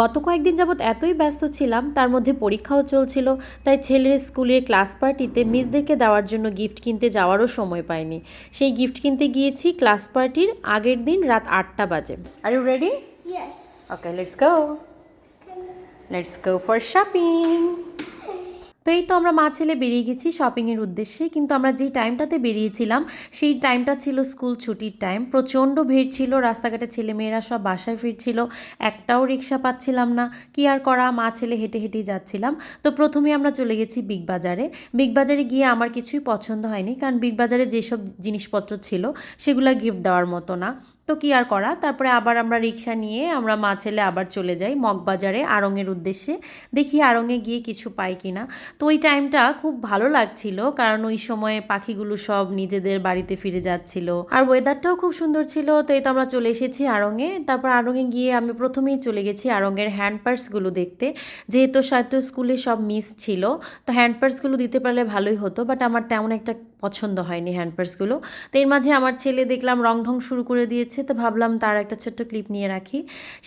গত কয়েকদিন যাবৎ এতই ব্যস্ত ছিলাম তার মধ্যে পরীক্ষাও চলছিল তাই ছেলের স্কুলের ক্লাস পার্টিতে মিসদেরকে দেওয়ার জন্য গিফট কিনতে যাওয়ারও সময় পাইনি। সেই গিফট কিনতে গিয়েছি ক্লাস পার্টির আগের দিন রাত আটটা বাজে। Are you ready okay let's go let's go for shopping তো এই তো আমরা মা ছেলে বেরিয়ে গেছি শপিংয়ের উদ্দেশ্যে। কিন্তু আমরা যেই টাইমটাতে বেরিয়েছিলাম, সেই টাইমটা ছিল স্কুল ছুটির টাইম প্রচণ্ড ভিড় ছিল, রাস্তাঘাটে ছেলেমেয়েরা সব বাসায় ফিরছিল, একটাও রিক্সা পাচ্ছিলাম না। কি আর করা, মা ছেলে হেঁটে হেঁটেই যাচ্ছিলাম। তো প্রথমে আমরা চলে গেছি বিগ বাজারে বিগ বাজারে গিয়ে আমার কিছুই পছন্দ হয়নি, কারণ বিগ বাজারে যেসব জিনিসপত্র ছিল, সেগুলো গিফট দেওয়ার মতো না। তো কি আর করা? তারপরে আবার আমরা রিক্সা নিয়ে আমরা মা ছেলে আবার চলে যাই মগবাজারে আড়ংয়ের উদ্দেশ্যে। দেখি আড়ংয়ে গিয়ে কিছু পাই কিনা। তো ওই টাইমটা খুব ভালো লাগছিল, কারণ ওই সময় পাখিগুলো সব নিজেদের বাড়িতে ফিরে যাচ্ছিল। আর ওয়েদারটাও খুব সুন্দর ছিল, তো এই তো আমরা চলে এসেছি আড়ংয়ে তারপর আড়ংয়ে গিয়ে আমি প্রথমেই চলে গেছি আড়ংয়ের হ্যান্ড পার্সগুলো দেখতে। যেহেতু সাহিত্য স্কুলে সব মিস ছিল, তো হ্যান্ড পার্সগুলো দিতে পারলে ভালোই হতো বাট আমার তেমন একটা পছন্দ হয়নি হ্যান্ড পার্সগুলো তো এর মাঝে আমার ছেলে দেখলাম রং ঢং শুরু করে দিয়েছে, তো ভাবলাম তার একটা ছোট্ট ক্লিপ নিয়ে রাখি।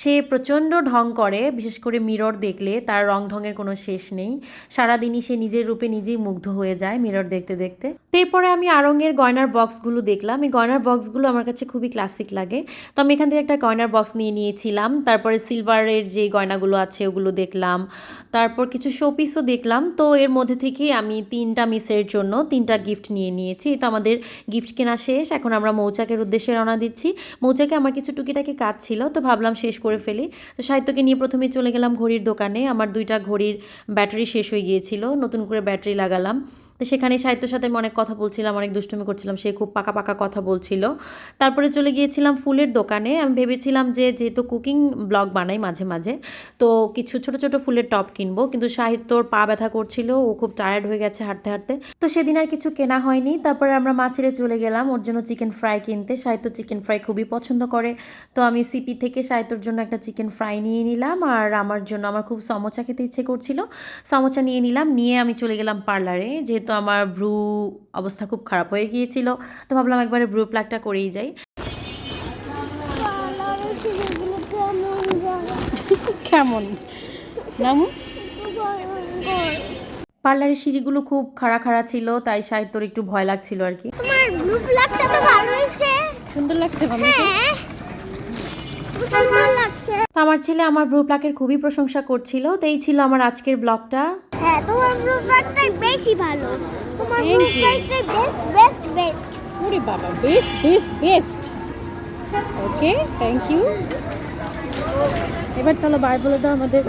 সে প্রচণ্ড ঢং করে, বিশেষ করে মিরর দেখলে তার রং ঢঙের কোনো শেষ নেই। সারাদিনই সে নিজের রূপে নিজেই মুগ্ধ হয়ে যায় মিরর দেখতে দেখতে। তো এরপরে আমি আরঙের গয়নার বক্সগুলো দেখলাম। এই গয়নার বক্সগুলো আমার কাছে খুবই ক্লাসিক লাগে। তো আমি এখান থেকে একটা গয়নার বক্স নিয়ে নিয়েছিলাম। তারপরে সিলভারের যে গয়নাগুলো আছে ওগুলো দেখলাম। তারপর কিছু শোপিসও দেখলাম। তো এর মধ্যে থেকে আমি তিনটা মিসের জন্য তিনটা গিফট নিয়ে নিয়েছি। তো আমাদের গিফট কেনা শেষ। এখন আমরা মৌচাকের উদ্দেশ্যে রওনা দিচ্ছি। মৌচাকে আমার কিছু টুকিটাকি কাজ ছিল, তো ভাবলাম শেষ করে ফেলি। তো সাহিত্যকে নিয়ে প্রথমে চলে গেলাম ঘড়ির দোকানে। আমার দুইটা ঘড়ির ব্যাটারি শেষ হয়ে গিয়েছিল। নতুন করে ব্যাটারি লাগালাম। তো সেখানে সাহিত্যর সাথে অনেক কথা বলছিলাম, অনেক দুষ্টুমি করছিলাম, সে খুব পাকা পাকা কথা বলছিল। তারপরে চলে গিয়েছিলাম ফুলের দোকানে। আমি ভেবেছিলাম যে যেহেতু কুকিং ব্লগ বানাই মাঝে মাঝে, তো কিছু ছোট ছোট ফুলের টপ কিনবো। কিন্তু সাহিত্যর পা ব্যথা করছিল, ও খুব টায়ার্ড হয়ে গেছে হাঁটতে হাঁটতে। তো সেদিন আর কিছু কেনা হয়নি। তারপরে আমরা মা ছেড়ে চলে গেলাম, ওর জন্য চিকেন ফ্রাই কিনতে। সাহিত্য চিকেন ফ্রাই খুবই পছন্দ করে। তো আমি সিপি থেকে সাহিত্যর জন্য একটা চিকেন ফ্রাই নিয়ে নিলাম, আর আমার জন্য, আমার খুব সমোচা খেতে ইচ্ছে করছিল। সমোচা নিয়ে নিলাম, নিয়ে আমি চলে গেলাম পার্লারে। যেহেতু আমার ভ্রু অবস্থা খুব খারাপ হয়ে গিয়েছিল। তো ভাবলাম একবারে ভ্রু প্লাগটা করেই যাই। কেমন? পার্লারের সিঁড়িগুলো খুব খাড়া খাড়া ছিল তাই সাহিত্যর একটু ভয় লাগছিল আর কি। তোমার ব্লু ব্ল্যাকটা তো ভালো হয়েছে। সুন্দর লাগছে হ্যাঁ সুন্দর লাগছে তো আমার ছেলে আমার ব্রু প্লাকের খুবই প্রশংসা করছিল তো এই ছিল আমার আজকের ব্লগটা হ্যাঁ তোমার ব্রু প্লাকটাই বেশি ভালো। তোমার ব্রু প্লাকটাই বেস্ট বেস্ট বেস্ট ওরে বাবা best best best okay thank you এবার চলো বাই বলে দাও আমাদের।